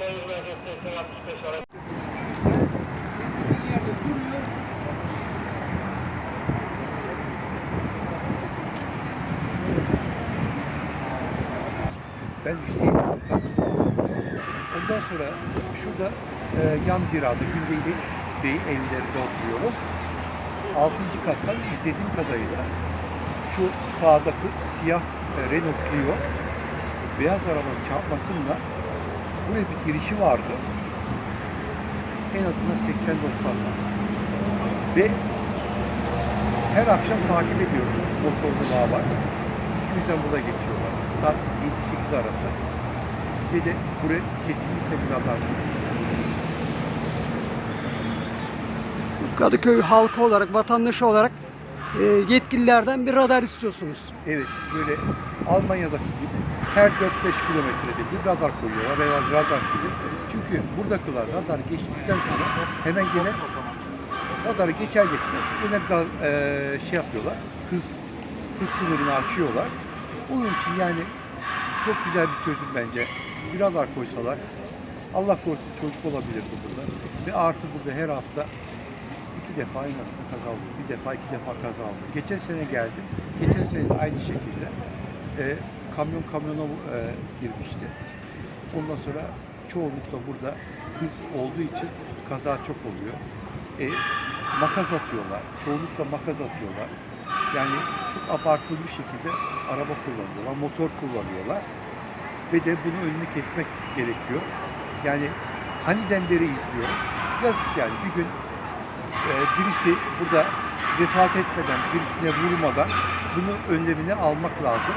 Ben Hüseyin Altan. Ondan sonra şurada e, yan binada Gündeyli Bey evlerinde oturuyorum. Altıncı kattan izlediğim kadarıyla şu sağdaki siyah e, Renault Clio beyaz arabanın çarpmasıyla buraya bir girişi vardı. En azından 80-90'lar. Ve her akşam takip ediyorum motorlu bağlar. yüzden burada geçiyorlar. Saat 7-8 arası. Ve de buraya kesinlikle bir radar Kadıköy halkı olarak, vatandaşı olarak e, yetkililerden bir radar istiyorsunuz. Evet, böyle Almanya'daki gibi her 4-5 kilometrede bir radar koyuyorlar veya radar fili. Çünkü buradakiler radar geçtikten sonra hemen gene radarı geçer geçmez yine eee, şey yapıyorlar, hız, hız sınırını aşıyorlar. Onun için yani çok güzel bir çözüm bence. Bir radar koysalar, Allah korusun çocuk olabilirdi burada. Ve artı burada her hafta iki defa aynı hafta kaza. Bir defa, iki defa kaza oldu. Geçen sene geldim. Geçen sene de aynı şekilde e, kamyon kamyona e, girmişti. Ondan sonra çoğunlukla burada hız olduğu için kaza çok oluyor. E, makas atıyorlar. Çoğunlukla makas atıyorlar. Yani çok abartılı bir şekilde araba kullanıyorlar, motor kullanıyorlar. Ve de bunun önünü kesmek gerekiyor. Yani haniden beri izliyorum. Yazık yani bir gün birisi burada vefat etmeden, birisine vurmadan bunun önlemini almak lazım.